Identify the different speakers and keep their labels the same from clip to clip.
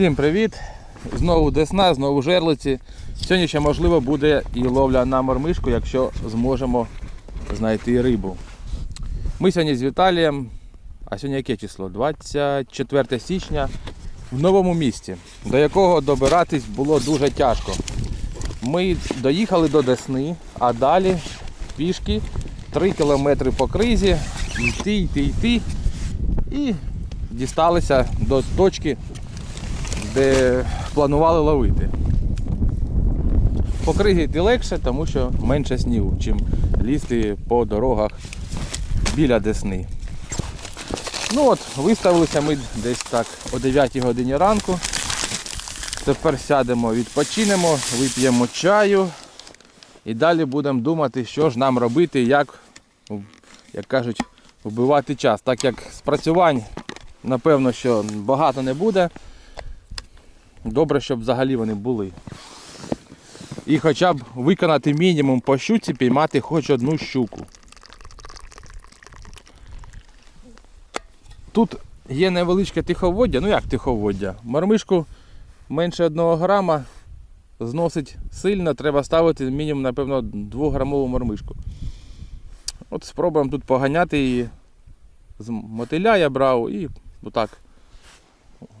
Speaker 1: Всім привіт! Знову Десна, знову жерлиці. Сьогодні ще можливо буде і ловля на мормишку, якщо зможемо знайти рибу. Ми сьогодні з Віталієм, а сьогодні яке число? 24 січня в новому місті, до якого добиратись було дуже тяжко. Ми доїхали до Десни, а далі пішки 3 кілометри по кризі, йти, йти, йти. І дісталися до точки, де планували ловити. По йти легше, тому що менше снігу, чим лізти по дорогах біля Десни. Ну от, виставилися ми десь так о 9 годині ранку. Тепер сядемо, відпочинемо, вип'ємо чаю і далі будемо думати, що ж нам робити, як, як кажуть, вбивати час. Так як спрацювань, напевно, що багато не буде. Добре, щоб взагалі вони були. І хоча б виконати мінімум по щуці, піймати хоч одну щуку. Тут є невеличке тиховоддя, ну як тиховоддя. Мармишку менше 1 грама зносить сильно, треба ставити мінімум, напевно, 2 грамову мармишку. От спробуємо тут поганяти її. З мотиля я брав і отак.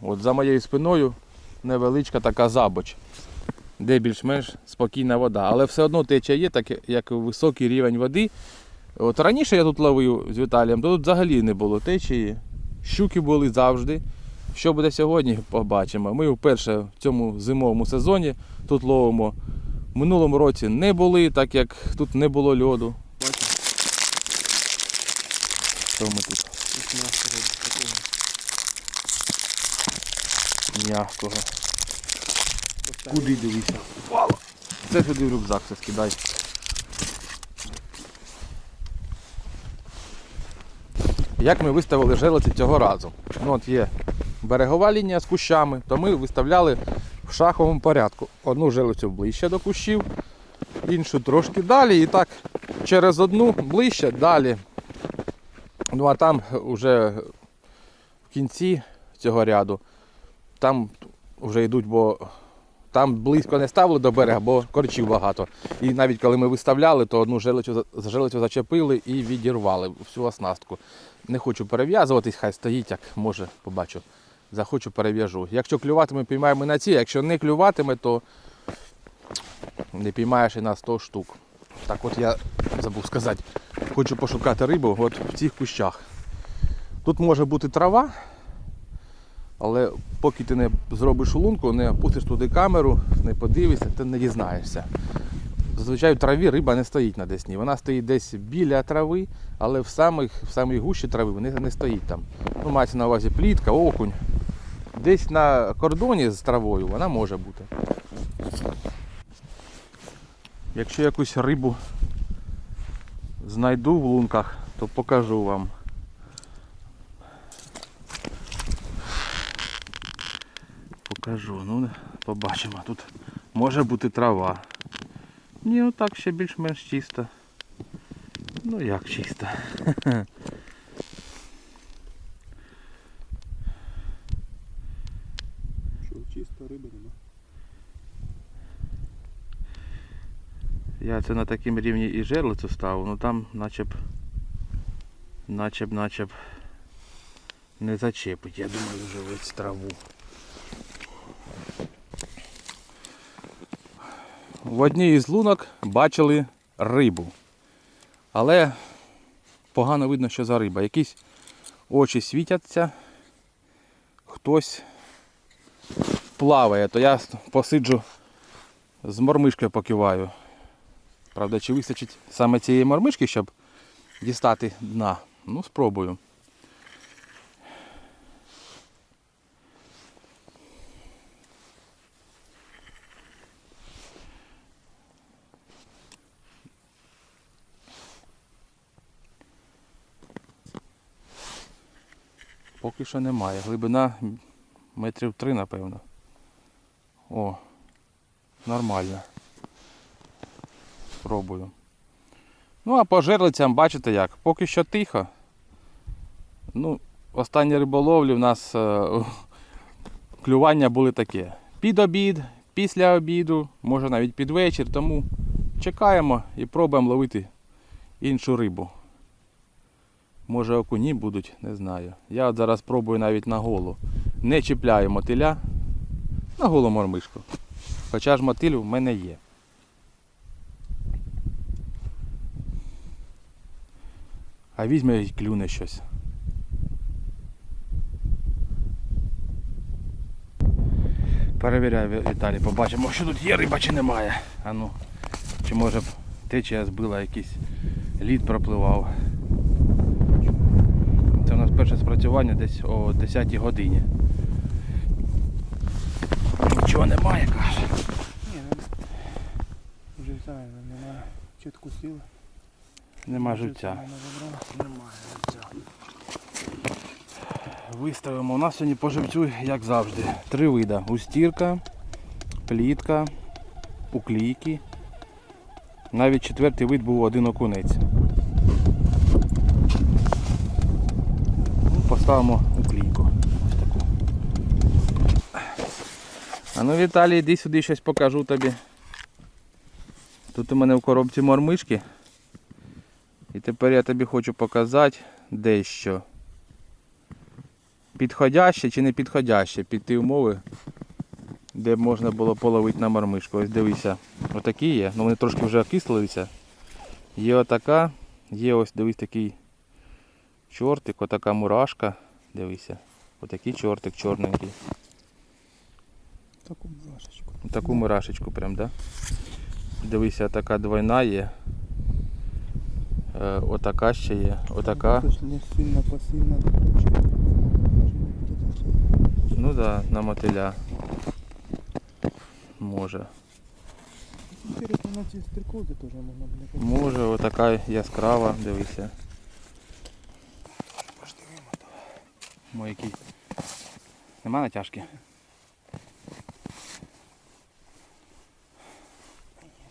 Speaker 1: От за моєю спиною невеличка така забоч, де більш-менш спокійна вода. Але все одно течія є, так як високий рівень води. От раніше я тут ловив з Віталієм, то тут взагалі не було течії. Щуки були завжди. Що буде сьогодні, побачимо. Ми вперше в цьому зимовому сезоні тут ловимо. В минулому році не були, так як тут не було льоду. Що ми тут? М'якого. Куди дивися? Впало. Це сюди в рюкзак все скидай. Як ми виставили жерлиці цього разу? Ну от є берегова лінія з кущами, то ми виставляли в шаховому порядку. Одну жилицю ближче до кущів, іншу трошки далі і так через одну ближче, далі. Ну а там вже в кінці цього ряду, там вже йдуть, бо там близько не ставили до берега, бо корчів багато. І навіть коли ми виставляли, то одну за- жилицю зачепили і відірвали всю оснастку. Не хочу перев'язуватись, хай стоїть, як може, побачу. Захочу, перев'яжу. Якщо клюватиме, піймаємо на ці, якщо не клюватиме, то не піймаєш і на 100 штук. Так от я забув сказати, хочу пошукати рибу от в цих кущах. Тут може бути трава, але поки ти не зробиш лунку, не опустиш туди камеру, не подивишся, ти не дізнаєшся. Зазвичай в траві риба не стоїть на десні. Вона стоїть десь біля трави, але в самих, в самій гущі трави вони не стоїть там. Ну, мається на увазі плітка, окунь. Десь на кордоні з травою вона може бути. Якщо якусь рибу знайду в лунках, то покажу вам. Покажу, ну побачимо. Тут може бути трава. Ні, отак ще більш-менш чисто. Ну як чисто.
Speaker 2: Що, чисто риби нема?
Speaker 1: Я це на такому рівні і жерлицю ставив, ну там наче б, наче б, наче б не зачепить, я думаю, вже весь траву. В одній із лунок бачили рибу. Але погано видно, що за риба. Якісь очі світяться, хтось плаває, то я посиджу з мормишкою покиваю. Правда, чи вистачить саме цієї мормишки, щоб дістати дна? Ну, спробую. Поки що немає. Глибина метрів три, напевно. О, нормально. Спробую. Ну, а по жерлицям бачите як, поки що тихо. Ну, останні риболовлі в нас е, клювання були таке. Під обід, після обіду, може навіть під вечір, тому чекаємо і пробуємо ловити іншу рибу. Може окуні будуть, не знаю. Я от зараз пробую навіть на голу. Не чіпляю мотиля на голу мормишку. Хоча ж мотиль в мене є. А візьме і клюне щось. Перевіряю Віталій, побачимо, що тут є риба чи немає. А ну, чи може б течія збила якийсь лід пропливав. Нас перше спрацювання десь о 10 годині. Нічого немає, каже.
Speaker 2: Ні, не. Вже знаю, немає. Чітку сіли.
Speaker 1: Нема живця.
Speaker 2: Немає живця.
Speaker 1: Виставимо. У нас сьогодні по живцю, як завжди, три вида. Густірка, плітка, уклійки. Навіть четвертий вид був один окунець. Поставимо уклійку. Ось. А ну Віталій, іди сюди щось покажу тобі. Тут у мене в коробці мормишки. І тепер я тобі хочу показати дещо підходяще чи не підходяще під ті умови, де можна було половити на мармишку. Ось дивися, отакі є, ну вони трошки вже окислилися. Є отака, є ось дивись такий чортик, отака мурашка. Дивися. Отакий чортик чорненький.
Speaker 2: Таку мурашечку.
Speaker 1: Таку мурашечку прям, да? Дивися, така двойна є. Е, отака ще є. Отака.
Speaker 2: Не сильно посильно.
Speaker 1: Ну да, на мотиля. Може. Може, отака яскрава, дивися. Мой який. Нема натяжки?
Speaker 2: Є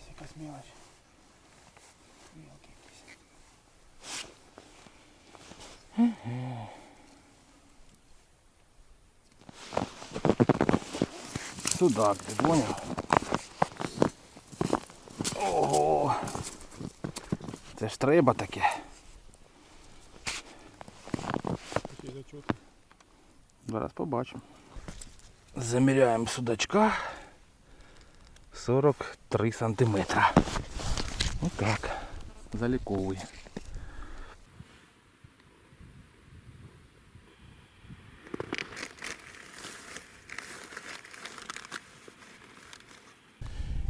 Speaker 2: якась мелоч. Мелкий якийсь.
Speaker 1: Судак, ти поняв? Ого! Це ж треба таке.
Speaker 2: Такий зачот.
Speaker 1: Зараз побачимо. Заміряємо судачка. 43 сантиметра. Отак. Заліковує.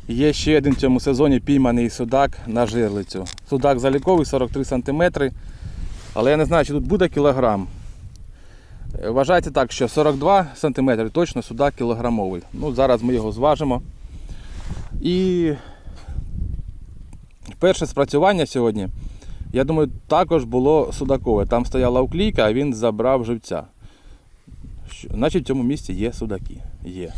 Speaker 1: Є ще один в цьому сезоні пійманий судак на жерлицю. Судак заліковий 43 см. Але я не знаю, чи тут буде кілограм. Е, Вважається так, що 42 см точно судак кілограмовий. Ну, зараз ми його зважимо. І перше спрацювання сьогодні, я думаю, також було судакове. Там стояла уклійка, а він забрав живця. Значить, в цьому місці є судаки. Є.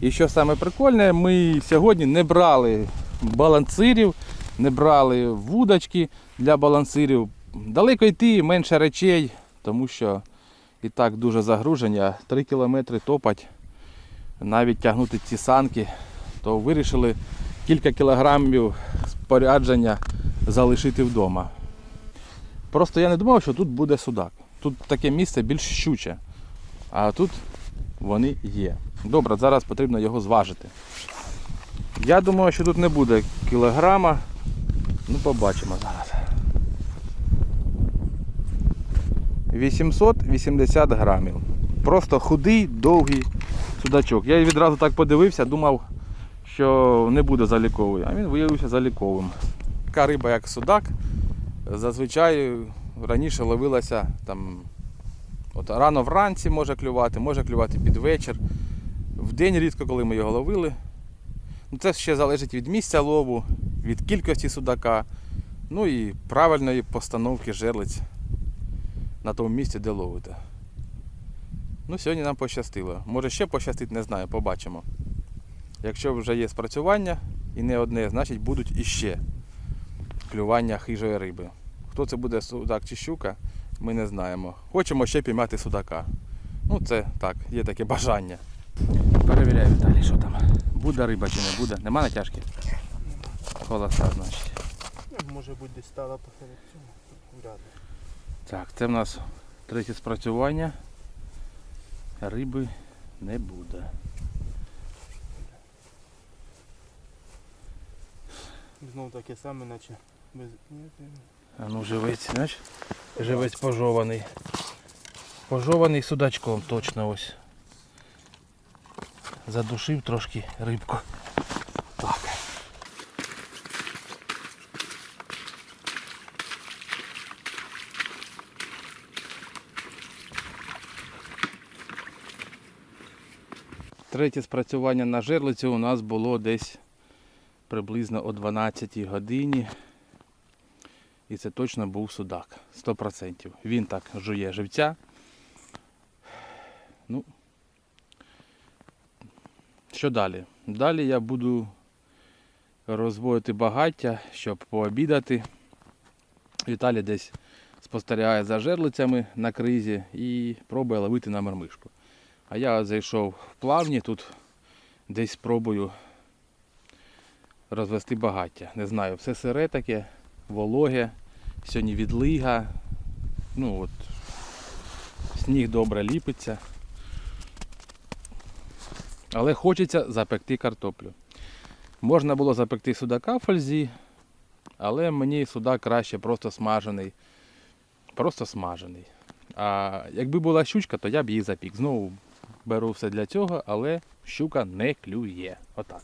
Speaker 1: І що саме прикольне, ми сьогодні не брали балансирів, не брали вудочки для балансирів. Далеко йти, менше речей, тому що і так дуже загружені, а 3 кілометри топать, навіть тягнути ці санки, то вирішили кілька кілограмів спорядження залишити вдома. Просто я не думав, що тут буде судак. Тут таке місце більш щуче, а тут вони є. Добре, зараз потрібно його зважити. Я думаю, що тут не буде кілограма. Ну, побачимо зараз. 880 грамів. Просто худий, довгий судачок. Я відразу так подивився, думав, що не буде заліковий, а він виявився заліковим. Така риба, як судак, зазвичай раніше ловилася там, от рано вранці може клювати, може клювати під вечір. В день рідко, коли ми його ловили. Ну, це ще залежить від місця лову, від кількості судака, ну і правильної постановки жерлиць на тому місці, де ловите. Ну, сьогодні нам пощастило. Може ще пощастить, не знаю, побачимо. Якщо вже є спрацювання і не одне, значить будуть іще клювання хижої риби. Хто це буде судак чи щука, ми не знаємо. Хочемо ще піймати судака. Ну це так, є таке бажання. Перевіряю Віталій, що там. Буде риба чи не буде. Нема натяжки? Холоса, значить.
Speaker 2: Може бути десь стала посеред цього.
Speaker 1: Так, це в нас третє спрацювання. Риби не буде.
Speaker 2: Знову таке саме, наче без.
Speaker 1: А ну живець, знаєш? Живець пожований. Пожований судачком точно ось. Задушив трошки рибку. Третє спрацювання на жерлиці у нас було десь приблизно о 12 годині. І це точно був судак. 100%. Він так жує живця. Ну. Що далі? Далі я буду розводити багаття, щоб пообідати. Віталій десь спостерігає за жерлицями на кризі і пробує ловити на мармишку. А я зайшов в плавні, тут десь спробую розвести багаття. Не знаю, все сире таке, вологе, сьогодні відлига. Ну от, сніг добре ліпиться. Але хочеться запекти картоплю. Можна було запекти судака в але мені судак краще просто смажений. Просто смажений. А якби була щучка, то я б її запік. Знову беру все для цього, але щука не клює. Отак.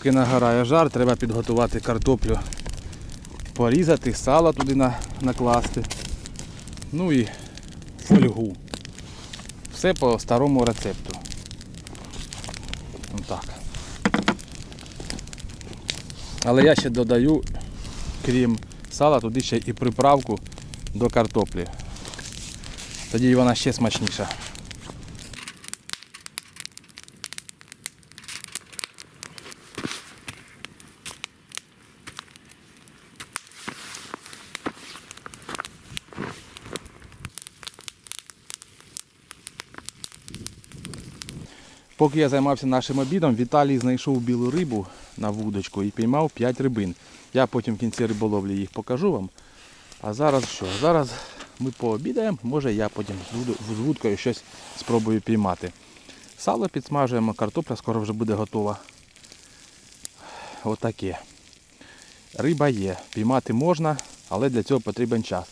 Speaker 1: Поки нагорає жар, треба підготувати картоплю, порізати, сало туди на, накласти. Ну і фольгу. Все по старому рецепту. Отак. Але я ще додаю, крім сала, туди ще і приправку до картоплі. Тоді вона ще смачніша. Поки я займався нашим обідом, Віталій знайшов білу рибу на вудочку і піймав 5 рибин. Я потім в кінці риболовлі їх покажу вам. А зараз що? Зараз ми пообідаємо, може я потім з вудкою щось спробую піймати. Сало підсмажуємо, картопля скоро вже буде готова. Отаке. Риба є, піймати можна, але для цього потрібен час.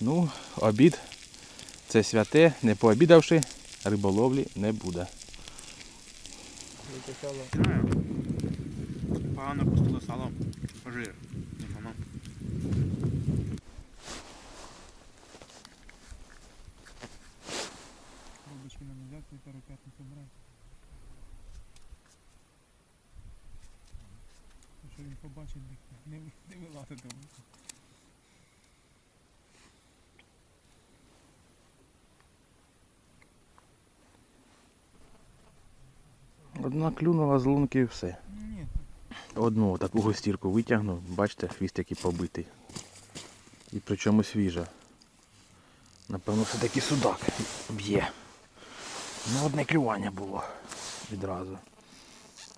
Speaker 1: Ну, обід це святе, не пообідавши, риболовлі не буде.
Speaker 2: Яке сало.
Speaker 3: Погано пустило сало. Жир.
Speaker 2: Бабочки нам взяти, перу п'ятницю брати. Що він побачить, не, не вилазить
Speaker 1: Одна клюнула з лунки і все. Одну таку гостірку витягну, бачите, хвіст який побитий. І причому свіжа. Напевно, все-таки судак б'є. Ну, одне клювання було відразу.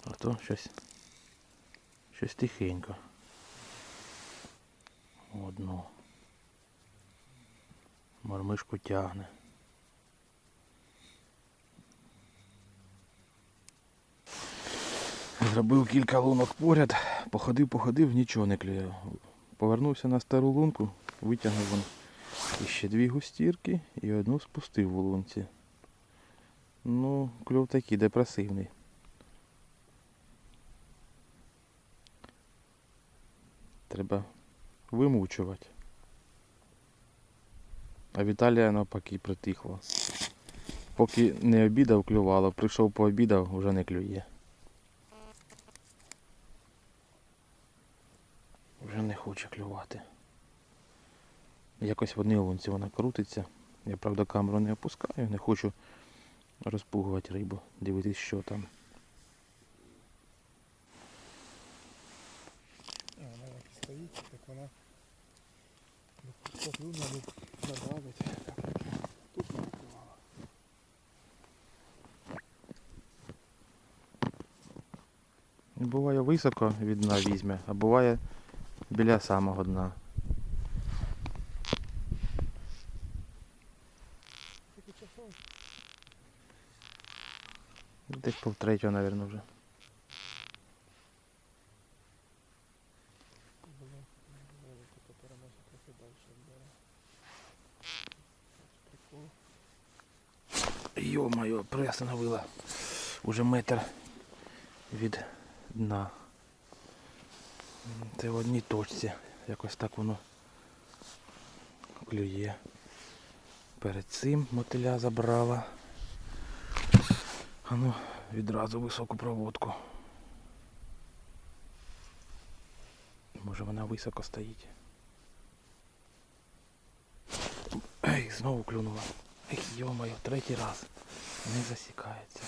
Speaker 1: А то щось. Щось тихенько. Одну. Мармишку тягне. Зробив кілька лунок поряд, походив, походив, нічого не клює. Повернувся на стару лунку, витягнув вон іще дві густірки і одну спустив у лунці. Ну, кльов такий депресивний. Треба вимучувати. А Віталія навпаки притихла. Поки не обідав, клювало. Прийшов пообідав, вже не клює. Вже не хоче клювати. Якось в одній лунці вона крутиться. Я правда камеру не опускаю, не хочу розпугувати рибу, дивитись, що там.
Speaker 2: А, вона як стоїть, так вона поплюне, надавить. Так, тут не впливала.
Speaker 1: Буває високо від дна візьме, а буває біля самого дна. Десь пів третього, мабуть, вже. Йо-моє, приостановила. Уже метр від дна. Це в одній точці. Якось так воно клює. Перед цим мотиля забрала. А ну, відразу високу проводку. Може вона високо стоїть. Ей, знову клюнула. Ех, йо-моє, третій раз. Не засікається.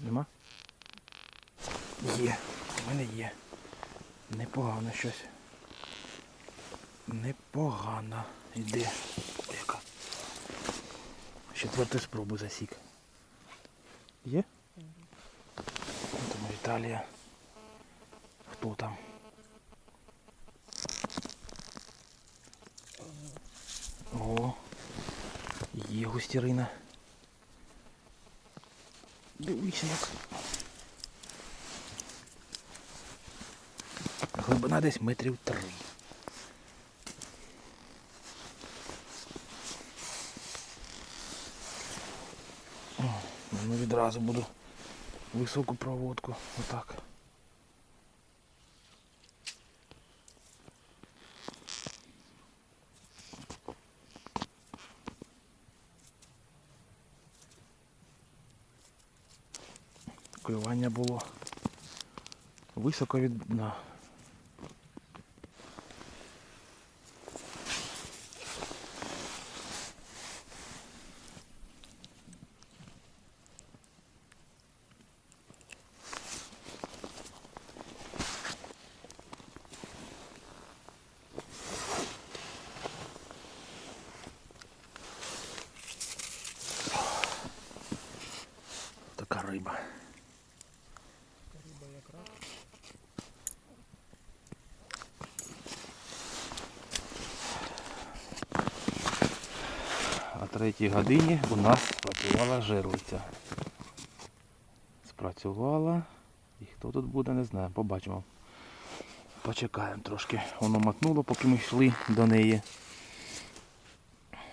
Speaker 1: Нема? Є, у мене є. Непогано щось. Непогано. Іде. Яка? З Четвертої спроби засік. Є? Там Італія. Хто там? О, є густірина. Як. Глибина десь метрів три. Ну відразу буду високу проводку. Отак. Клювання було високо від дна. Така риба.
Speaker 2: Риба як рак.
Speaker 1: О третій годині у нас спрацювала жерлиця. Спрацювала. І хто тут буде, не знаю, побачимо. Почекаємо трошки. Воно мотнуло, поки ми йшли до неї.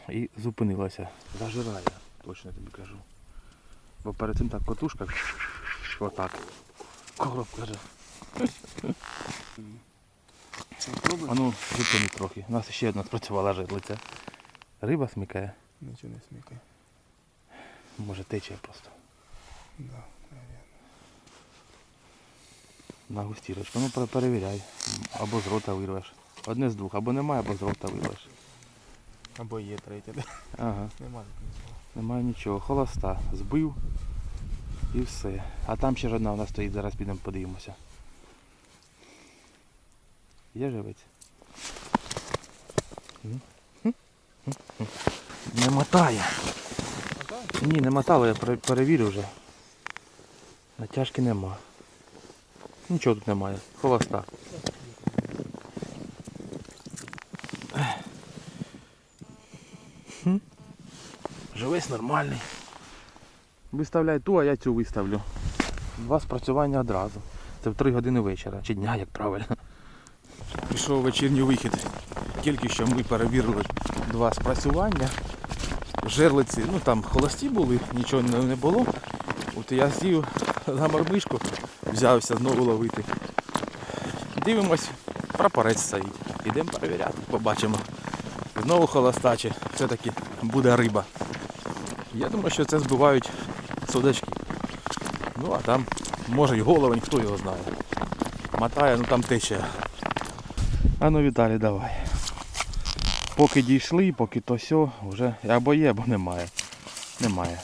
Speaker 1: І зупинилася. Зажирає, точно тобі кажу. Бо перед цим так котушка. Отак. Короб каже. А ну, зупини трохи. У нас ще одна спрацювала жерлиця. Риба смикає.
Speaker 2: Нічого не смикай.
Speaker 1: Може тече просто.
Speaker 2: Да, наверное.
Speaker 1: На густірочку. Ну перевіряй. Або з рота вирвеш. Одне з двох, або немає, або з рота вирвеш.
Speaker 2: Або є третя?
Speaker 1: Ага,
Speaker 2: Немає нічого.
Speaker 1: немає нічого. Холоста. Збив і все. А там ще ж одна у нас стоїть, зараз підемо подивимося. Є живець? М? Не мотає. Ні, не мотало, я пере- перевірив вже. Натяжки нема. Нічого тут немає. Холоста. Хм. Живець нормальний. Виставляй ту, а я цю виставлю. Два спрацювання одразу. Це в 3 години вечора. Чи дня, як правильно. Пішов вечірній вихід. Тільки що ми перевірили два спрацювання. Жерлиці, ну там холості були, нічого не було. От я сів на мармишку, взявся знову ловити. Дивимось, прапорець стоїть. Ідемо перевіряти, побачимо. Знову холостачі, все-таки буде риба. Я думаю, що це збивають судачки. Ну а там, може й головень, хто його знає. Мотає, ну там тече. А ну Віталій, давай. Поки дійшли, поки то сьо, вже або є, або немає. Немає.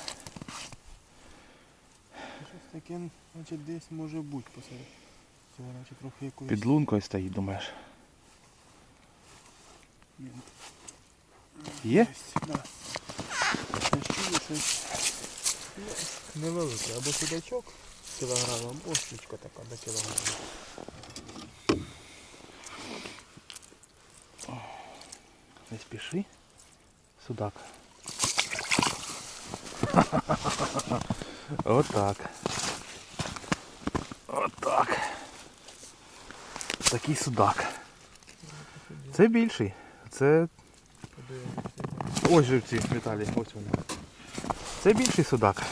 Speaker 2: Щось таке, значить, десь може бути посеред. Цього, наче трохи якоїсь.
Speaker 1: Під лункою стоїть, думаєш.
Speaker 2: Ні,
Speaker 1: Є?
Speaker 2: Да. Я чую щось невелике. Або судачок з кілограмом, ослічка така до кілограма.
Speaker 1: Не спіши. Судак. Отак. Отак. Такий судак. Це більший. Це. Ось живці, Віталій, ось вони. Це більший судак.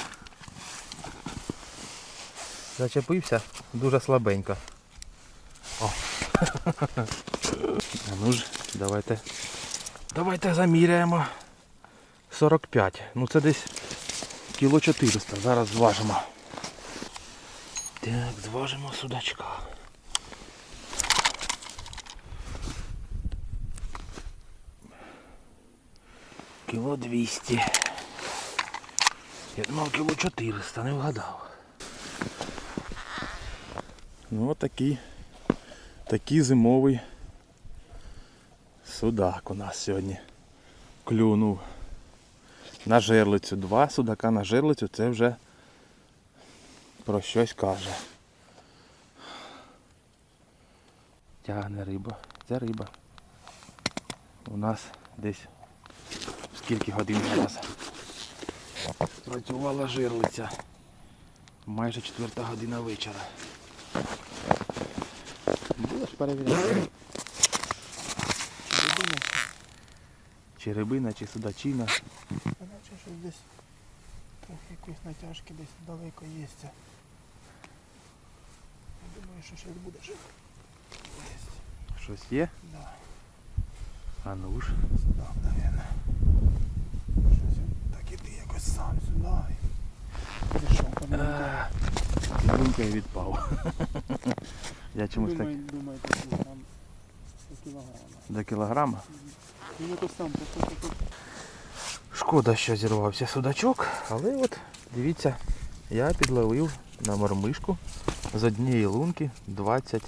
Speaker 1: Зачепився дуже слабенько. О. А ну ж, давайте. Давайте заміряємо. 45. Ну це десь кіло 400. Зараз зважимо. Так, зважимо судачка. Кіло 200. Я думав кіло 400, не вгадав. Ну такий, такий зимовий судак у нас сьогодні клюнув на жерлицю. Два судака на жерлицю це вже про щось каже. Тягне риба. Це риба. У нас десь скільки годин зараз працювала жерлиця. Майже четверта година вечора. Будеш перевіряти? Чи рибина, чи судачина.
Speaker 2: наче щось десь трохи якоїсь натяжки десь далеко є. Я думаю, що щось буде жити.
Speaker 1: Щось є?
Speaker 2: Да,
Speaker 1: А ну ж.
Speaker 2: так, наверное. Щось так іди якось сам сюди. Пішов ньому.
Speaker 1: Лунка і відпав. Я чомусь так
Speaker 2: таку там 100 кілограма.
Speaker 1: до кілограма. Шкода, що зірвався судачок, але от дивіться, я підловив на мормишку з однієї лунки 20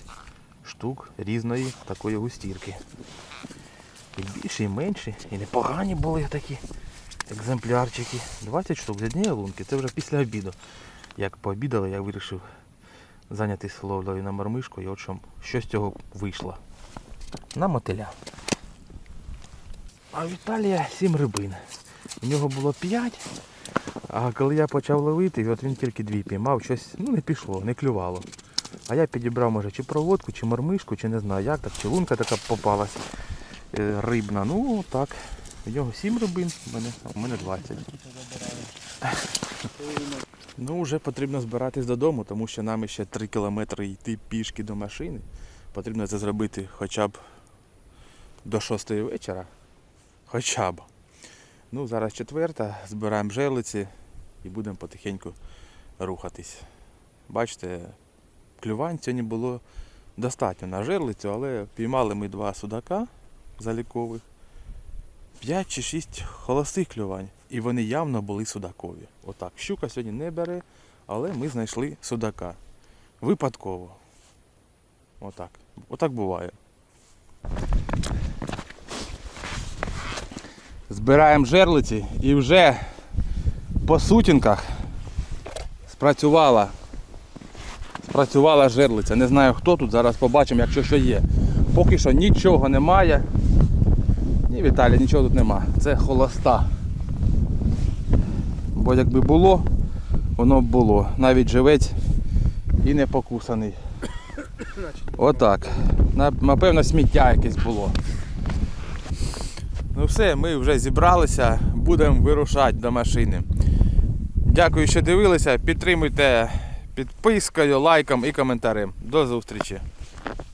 Speaker 1: штук різної такої густірки. І більші, і менші, і непогані були такі екземплярчики. 20 штук з однієї лунки. Це вже після обіду. Як пообідали, я вирішив зайнятися ловлею на мормишку і от що з цього вийшло. На мотиля. А Віталія 7 рибин. У нього було 5, а коли я почав ловити, от він тільки дві піймав, щось ну, не пішло, не клювало. А я підібрав, може, чи проводку, чи мормишку, чи не знаю як, так, чи лунка така попалась е, рибна. Ну так. У нього 7 рибин, у мене, у мене 20. Ну, вже потрібно збиратись додому, тому що нам ще 3 кілометри йти пішки до машини. Потрібно це зробити хоча б до 6 вечора. Хоча б. Ну, зараз четверта, збираємо жерлиці і будемо потихеньку рухатись. Бачите, клювань сьогодні було достатньо на жерлицю, але піймали ми два судака залікових, 5 чи 6 холостих клювань. І вони явно були судакові. Отак. Щука сьогодні не бере, але ми знайшли судака. Випадково. Отак. Отак буває. Збираємо жерлиці і вже по сутінках спрацювала. Спрацювала жерлиця. Не знаю хто тут, зараз побачимо, якщо що є. Поки що нічого немає. Ні, Віталій, нічого тут нема. Це холоста. Бо якби було, воно б було. Навіть живець і не покусаний. Отак. Напевно, сміття якесь було. Ну все, ми вже зібралися, будемо вирушати до машини. Дякую, що дивилися. Підтримуйте підпискою, лайком і коментарем. До зустрічі!